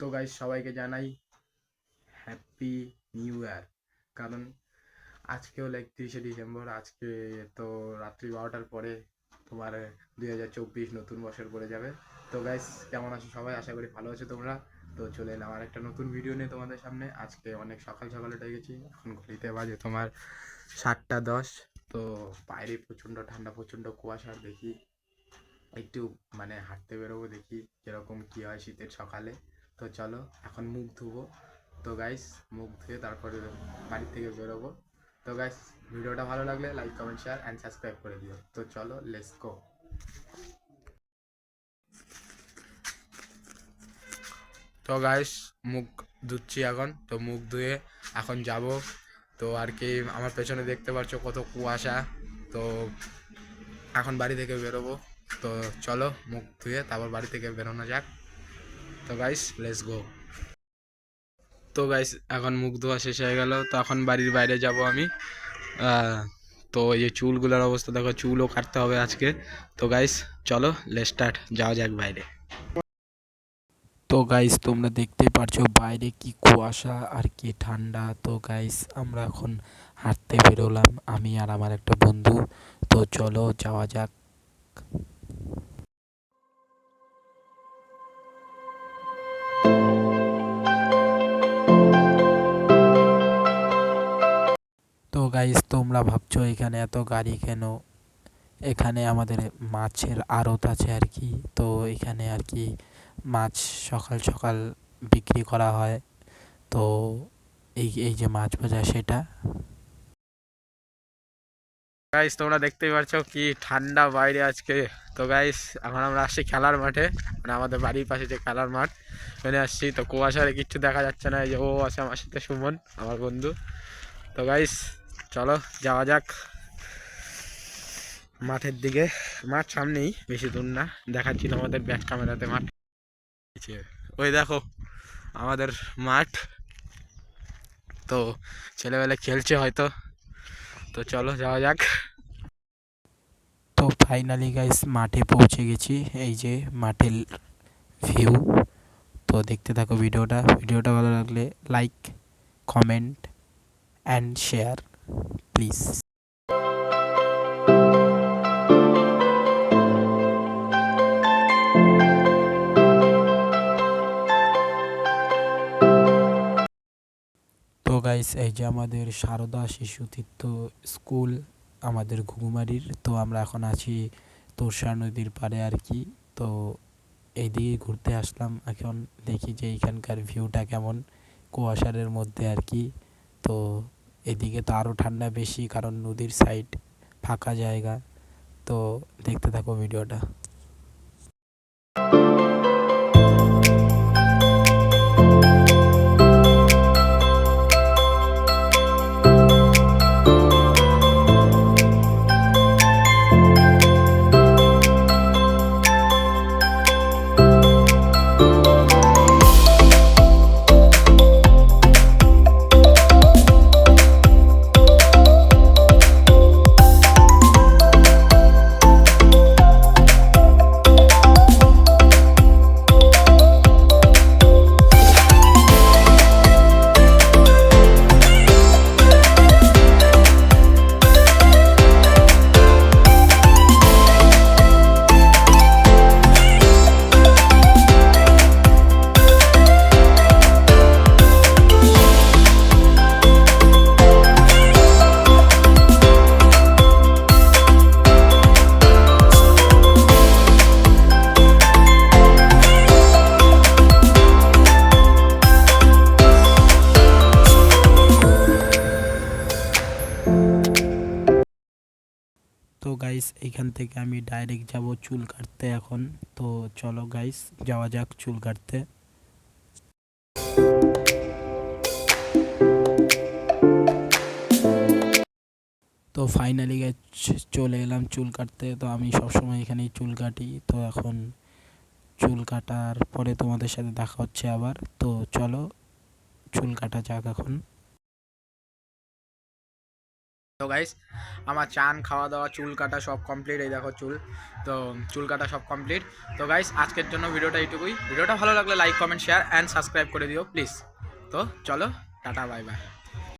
তো গাইস সবাইকে জানাই হ্যাপি নিউ ইয়ার কারণ আজকে হলো একত্রিশে ডিসেম্বর, আজকে তো রাত্রি বারোটার পরে তোমার দুই হাজার চব্বিশ নতুন বছর পড়ে যাবে। তো গাইস কেমন আছো সবাই? আশা করি ভালো আছো তোমরা। তো চলে এলাম আর একটা নতুন ভিডিও নিয়ে তোমাদের সামনে। আজকে অনেক সকাল সকাল উঠে গেছি, এখন ঘড়িতে বাজে তোমার সাতটা দশ। তো বাইরে প্রচণ্ড ঠান্ডা, প্রচণ্ড কুয়াশা, দেখি একটু মানে হাঁটতে বেরোবো, দেখি কীরকম কী হয় শীতের সকালে। তো চলো, এখন মুখ ধুবো। তো গাইস মুখ ধুয়ে তারপরে বাড়ি থেকে বেরোবো। তো গাইস ভিডিওটা ভালো লাগলে like comment share and subscribe করে দিও। তো চলো লেটস গো তো গাইস মুখ ধুচ্ছি এখন। তো মুখ ধুয়ে এখন যাব। তো আর কি, আমার পেছনে দেখতে পাচ্ছ কত কুয়াশা। তো এখন বাড়ি থেকে বেরোবো। তো চলো, মুখ ধুয়ে তারপর বাড়ি থেকে বেরোনো যাক। তো গাইস লেটস গো তো গাইস এখন মুখ ধোয়া শেষ হয়ে গেল, তো এখন বাড়ির বাইরে যাব আমি। তো এই চুলগুলোর অবস্থা, দেখো চুলও কাটতে হবে আজকে। তো গাইস চলো লেট স্টার্ট যাওয়া যাক বাইরে। তো গাইস তোমরা দেখতেই পারছ বাইরে কি কুয়াশা আর কি ঠান্ডা। তো গাইস আমরা এখন হাঁটতে বেরোলাম, আমি আর আমার একটা বন্ধু। তো চলো, যাওয়া যাক। গাইস তোমরা ভাবছ এখানে এত গাড়ি কেন? এখানে আমাদের মাছের আড়ত আছে আর কি। তো এখানে আর কি মাছ সকাল সকাল বিক্রি করা হয়। তো এই এই যে মাছ ভাজা সেটা। গাইস তোমরা দেখতেই পাচ্ছ কি ঠান্ডা বাইরে আজকে। তো গাইস এখন আমরা আসছি খেলার মাঠে। মানে আমাদের বাড়ির পাশে যে খেলার মাঠ, ওখানে আসছি। তো কুয়াশারে কিচ্ছু দেখা যাচ্ছে না। এই যে ও আছে আমার সাথে সুমন, আমার বন্ধু। তো গাইস চলো যাওয়া যাক মাঠের দিকে। মাঠ সামনেই, বেশি দূর না। দেখাচ্ছি তোমাদের ব্যাক ক্যামেরাতে মাঠ। ওই দেখো, আমাদের মাঠ। তো ছেলেবেলা খেলছে হয়তো। তো চলো যাওয়া যাক। তো ফাইনালি গাইস মাঠে পৌঁছে গেছি। এই যে মাঠের ভিউ তো দেখতে থাকো ভিডিওটা। ভিডিওটা ভালো লাগলে like comment and share please তো গাইস এই যে আমাদের সারদা শিশু তীর্থ স্কুল আমাদের ঘুঘুমারির, তো আমরা এখন আছি তোরসা নদীর পাড়ে আর কি। তো এইদিকে ঘুরতে আসলাম, এখন দেখি যে এখানকার ভিউটা কেমন কুয়াশারের মধ্যে আর কি। তো এদিকে তো আরও ঠান্ডা বেশি কারণ নদীর সাইড ফাঁকা জায়গা। তো দেখতে থাকো ভিডিওটা। গাইস এইখান থেকে আমি ডাইরেক্ট যাব চুল কাটতে এখন। তো চলো গাইস যাওয়া যাক চুল কাটতে। তো ফাইনালি চলে এলাম চুল কাটতে। তো আমি সবসময় এখানেই চুল কাটি। তো এখন চুল কাটার পরে তোমাদের সাথে দেখা হচ্ছে আবার। তো চলো, চুল কাটা যাক এখন। তো গাইস আমার চান খাওয়া দাওয়া চুল কাটা সব কমপ্লিট এই দেখো চুল। তো চুল কাটা সব কমপ্লিট তো গাইস আজকের জন্য ভিডিওটা এইটুকুই। ভিডিওটা ভালো লাগলে like comment share and subscribe করে দিও প্লিজ তো চলো, টাটা বাই বাই